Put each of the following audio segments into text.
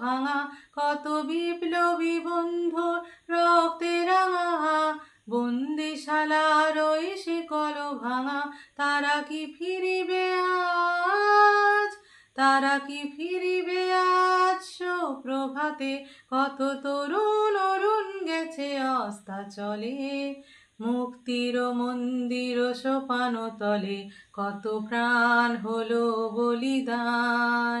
ভাঙা, কত বিপ্লবী বন্ধু রক্তে রাঙা। বন্দিশালার ওই শিকল ভাঙা, তারা কি ফিরিবে আজ? তারা কি ফিরিবে আজ? প্রভাতে কত তরুণ অরুণ গেছে, অস্তা চলে। মুক্তির মন্দির সোপান তলে কত প্রাণ হলো বলিদান।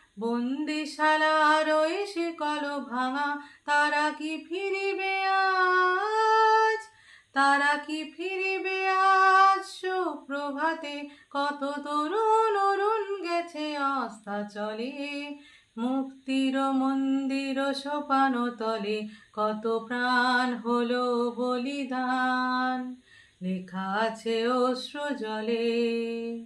বন্দিশালার ওই শিকল ভাঙা, তারা কি ফিরিবে আজ? তারা কি ফিরিবে আজ সুপ্রভাতে? কত তরুণ অরুণ গেছে আস্থা চলে মুক্তির মন্দির সোপান তলে, কত প্রাণ হলো বলিদান। লেখা আছে অশ্রু জলে।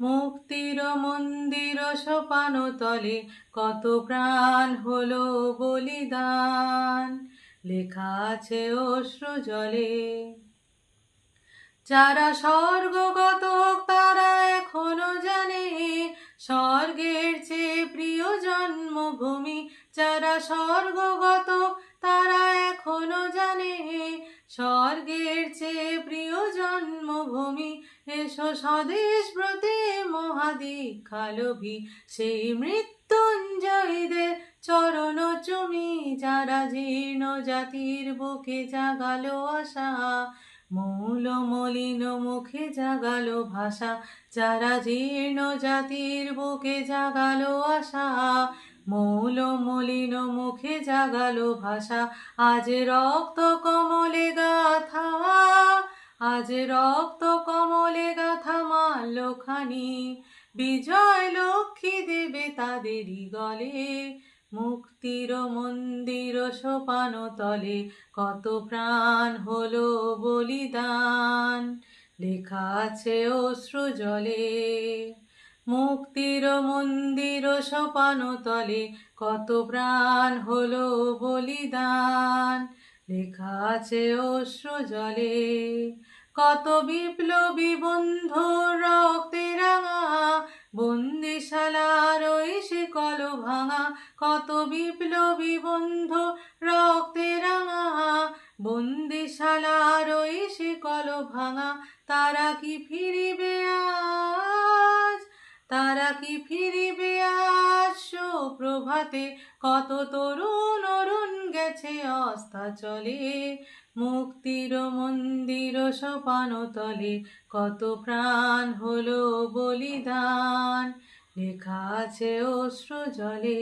মুক্তির মন্দির সোপান তলে কত প্রাণ হলো বলিদান। লেখা আছে অশ্রু জলে। যারা স্বর্গগত তারা এখনও জানে, স্বর্গের চেয়ে প্রিয় জন্মভূমি। যারা স্বর্গগত, তারা এখনও জানে, স্বর্গের চেয়ে প্রিয় জন্মভূমি। এসো স্বদেশ ব্রতে মহাদীক্ষালোভী সেই মৃত্যুঞ্জয়ীদের চরণ চুমি, যারা জীর্ণ জাতির বুকে জাগালো আশা। মৌল মলিন মুখে জাগালো ভাষা, যারা জীর্ণ জাতির বুকে জাগালো আশা। মৌল মলিন মুখে জাগালো ভাষা, আজ রক্ত কমলে গাথা। আজ রক্ত কমলে গাথা মাল্যখানি, বিজয় লক্ষ্মী দেবে তাদেরই গলে। মুক্তির মন্দির সোপান তলে, কত প্রাণ হলো বলিদান। লেখা আছে অশ্রু জলে। মুক্তির মন্দির সোপান তলে, কত প্রাণ হলো বলিদান। লেখা আছে অশ্রু জলে। কত বিপ্লবী বন্ধু রক্তে রাঙা বন্দিশালার ওই শিকল ভাঙা। কত বিপ্লবী বন্ধু রক্তে রাঙা বন্দিশালার ওই শিকল ভাঙা। তারা কি ফিরিবে আজ? তারা কি ফিরিবে আজ প্রভাতে কত তরুণ গেছে অস্তা চলে, মুক্তির মন্দির সোপান তলে। কত প্রাণ হলো বলিদান, লেখা আছে অশ্রু জলে।